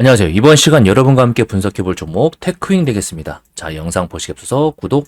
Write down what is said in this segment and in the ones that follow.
안녕하세요. 이번 시간 여러분과 함께 분석해 볼 종목 테크윙 되겠습니다. 자, 영상 보시기 앞서서 구독,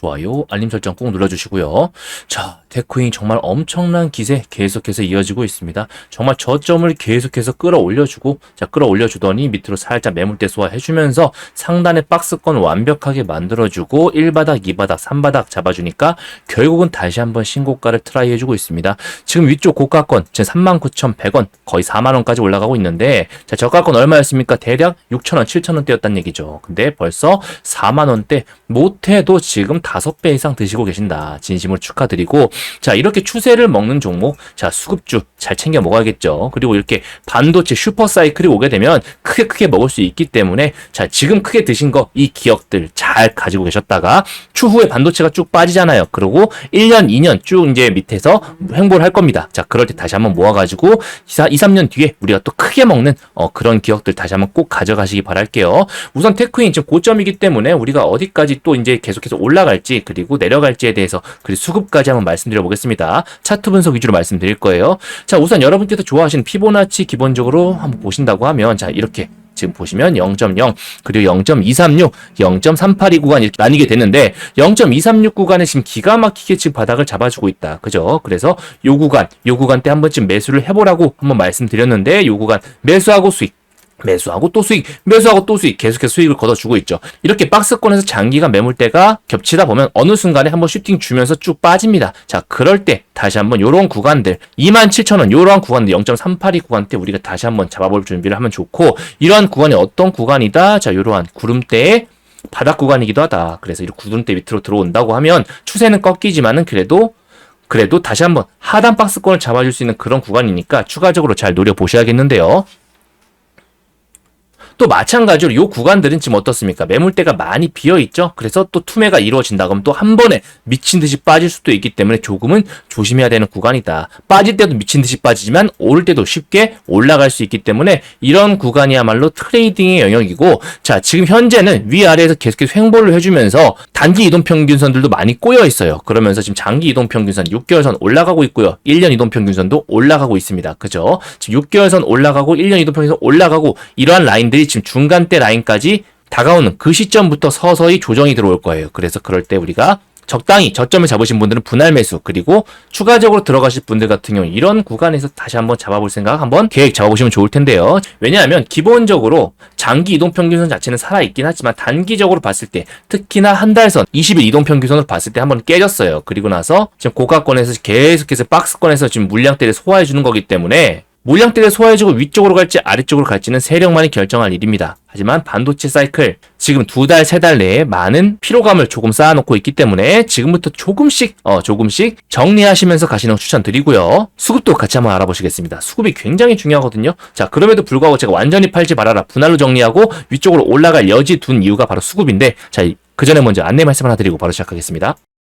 좋아요, 알림 설정 꼭 눌러주시고요. 자, 테크윙 정말 엄청난 기세 계속해서 이어지고 있습니다. 정말 저점을 계속해서 끌어올려주고, 자, 끌어올려주더니 밑으로 살짝 매물대 소화해주면서 상단의 박스권 완벽하게 만들어주고 1바닥, 2바닥, 3바닥 잡아주니까 결국은 다시 한번 신고가를 트라이 해주고 있습니다. 지금 위쪽 고가권, 지금 39,100원, 거의 4만원까지 올라가고 있는데, 자, 저가권 얼마였습니까? 대략 6,000원, 7,000원대였단 얘기죠. 근데 벌써 4만원대, 못해도 지금 5배 이상 드시고 계신다. 진심으로 축하드리고, 자, 이렇게 추세를 먹는 종목, 자, 수급주 잘 챙겨 먹어야겠죠. 그리고 이렇게 반도체 슈퍼 사이클이 오게 되면 크게 크게 먹을 수 있기 때문에, 자, 지금 크게 드신 거, 이 기억들 잘 가지고 계셨다가, 추후에 반도체가 쭉 빠지잖아요. 그리고 1년, 2년 쭉 이제 밑에서 횡보를 할 겁니다. 자, 그럴 때 다시 한번 모아가지고, 2, 3년 뒤에 우리가 또 크게 먹는, 어, 그런 기억들 다시 한번 꼭 가져가시기 바랄게요. 우선 테크인 지금 고점이기 때문에 우리가 어디까지 또 이제 계속해서 올라갈 지, 그리고 내려갈지에 대해서, 그리고 수급까지 한번 말씀드려 보겠습니다. 차트 분석 위주로 말씀드릴 거예요. 자, 우선 여러분께서 좋아하시는 피보나치 기본적으로 한번 보신다고 하면, 자, 이렇게 지금 보시면 0.0 그리고 0.236, 0.382 구간 이렇게 나뉘게 됐는데 0.236 구간에 지금 기가 막히게 지금 바닥을 잡아주고 있다. 그죠? 그래서 요 구간, 요 구간 때 한번쯤 매수를 해보라고 한번 말씀드렸는데 요 구간 매수하고 수익 매수하고 또 수익, 매수하고 또 수익, 계속해서 수익을 걷어주고 있죠. 이렇게 박스권에서 장기가 매물대가 겹치다 보면 어느 순간에 한번 슈팅 주면서 쭉 빠집니다. 자, 그럴 때 다시 한번 요런 구간들, 27,000원, 요런 구간들, 0.382 구간 때 우리가 다시 한번 잡아볼 준비를 하면 좋고, 이러한 구간이 어떤 구간이다? 자, 요러한 구름대의 바닥 구간이기도 하다. 그래서 이 구름대 밑으로 들어온다고 하면 추세는 꺾이지만은 그래도 그래도 다시 한번 하단 박스권을 잡아줄 수 있는 그런 구간이니까 추가적으로 잘 노려보셔야겠는데요. 또 마찬가지로 요 구간들은 지금 어떻습니까? 매물대가 많이 비어 있죠. 그래서 또 투매가 이루어진다 그러면 또한 번에 미친 듯이 빠질 수도 있기 때문에 조금은 조심해야 되는 구간이다. 빠질 때도 미친 듯이 빠지지만 오를 때도 쉽게 올라갈 수 있기 때문에 이런 구간이야말로 트레이딩의 영역이고 자, 지금 현재는 위아래에서 계속해서 횡보를 해 주면서 단기 이동 평균선들도 많이 꼬여 있어요. 그러면서 지금 장기 이동 평균선 6개월선 올라가고 있고요. 1년 이동 평균선도 올라가고 있습니다. 그죠? 지금 6개월선 올라가고 1년 이동 평균선 올라가고 이러한 라인들이 지금 중간대 라인까지 다가오는 그 시점부터 서서히 조정이 들어올 거예요. 그래서 그럴 때 우리가 적당히 저점을 잡으신 분들은 분할 매수 그리고 추가적으로 들어가실 분들 같은 경우 이런 구간에서 다시 한번 잡아볼 생각 한번 계획 잡아보시면 좋을 텐데요. 왜냐하면 기본적으로 장기 이동 평균선 자체는 살아 있긴 하지만 단기적으로 봤을 때 특히나 한 달선 20일 이동 평균선으로 봤을 때 한번 깨졌어요. 그리고 나서 지금 고가권에서 계속해서 박스권에서 지금 물량대를 소화해 주는 거기 때문에 물량대를 소화해주고 위쪽으로 갈지 아래쪽으로 갈지는 세력만이 결정할 일입니다. 하지만 반도체 사이클 지금 두 달, 세 달 내에 많은 피로감을 조금 쌓아놓고 있기 때문에 지금부터 조금씩, 어, 조금씩 정리하시면서 가시는 거 추천드리고요. 수급도 같이 한번 알아보시겠습니다. 수급이 굉장히 중요하거든요. 자, 그럼에도 불구하고 제가 완전히 팔지 말아라. 분할로 정리하고 위쪽으로 올라갈 여지 둔 이유가 바로 수급인데, 자, 그 전에 먼저 안내 말씀 하나 드리고 바로 시작하겠습니다.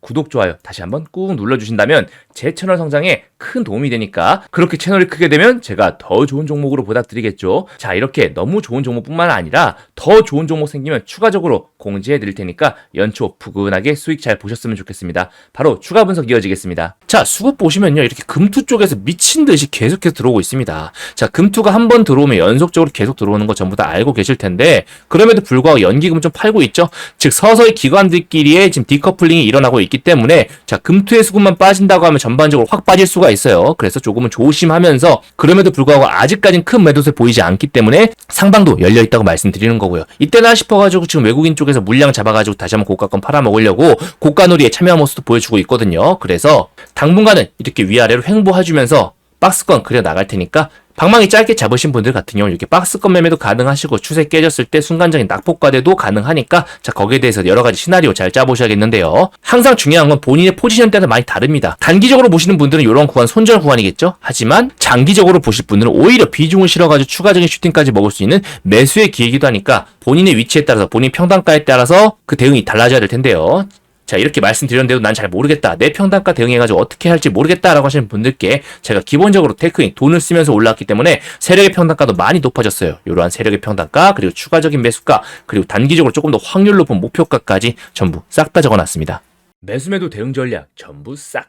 구독, 좋아요 다시 한번 꾹 눌러주신다면 제 채널 성장에 큰 도움이 되니까 그렇게 채널이 크게 되면 제가 더 좋은 종목으로 보답드리겠죠. 자 이렇게 너무 좋은 종목뿐만 아니라 더 좋은 종목 생기면 추가적으로 공지해 드릴 테니까 연초 푸근하게 수익 잘 보셨으면 좋겠습니다. 바로 추가 분석 이어지겠습니다. 자 수급 보시면요 이렇게 금투 쪽에서 미친 듯이 계속해서 들어오고 있습니다. 자 금투가 한 번 들어오면 연속적으로 계속 들어오는 거 전부 다 알고 계실 텐데 그럼에도 불구하고 연기금 좀 팔고 있죠. 즉 서서히 기관들끼리의 지금 디커플링이 일어나고 있기 때문에 자 금투의 수급만 빠진다고 하면 전반적으로 확 빠질 수가 있어요. 그래서 조금은 조심하면서 그럼에도 불구하고 아직까진 큰 매도세 보이지 않기 때문에 상방도 열려 있다고 말씀드리는 거고요. 이때나 싶어가지고 지금 외국인 쪽에서 물량 잡아가지고 다시 한번 고가권 팔아먹으려고 고가놀이에 참여한 모습도 보여주고 있거든요. 그래서 당분간은 이렇게 위아래로 횡보해주면서 박스권 그려 나갈 테니까 방망이 짧게 잡으신 분들 같은 경우는 이렇게 박스권 매매도 가능하시고 추세 깨졌을 때 순간적인 낙폭과대도 가능하니까 자 거기에 대해서 여러 가지 시나리오 잘 짜보셔야겠는데요. 항상 중요한 건 본인의 포지션 따라 많이 다릅니다. 단기적으로 보시는 분들은 이런 구간 손절 구간이겠죠. 하지만 장기적으로 보실 분들은 오히려 비중을 실어가지고 추가적인 슈팅까지 먹을 수 있는 매수의 기회이기도 하니까 본인의 위치에 따라서 본인 평단가에 따라서 그 대응이 달라져야 될 텐데요. 자, 이렇게 말씀드렸는데도 난 잘 모르겠다. 내 평단가 대응해가지고 어떻게 할지 모르겠다라고 하시는 분들께 제가 기본적으로 테크인 돈을 쓰면서 올라왔기 때문에 세력의 평단가도 많이 높아졌어요. 이러한 세력의 평단가, 그리고 추가적인 매수가, 그리고 단기적으로 조금 더 확률 높은 목표가까지 전부 싹 다 적어놨습니다. 매수매도 대응 전략 전부 싹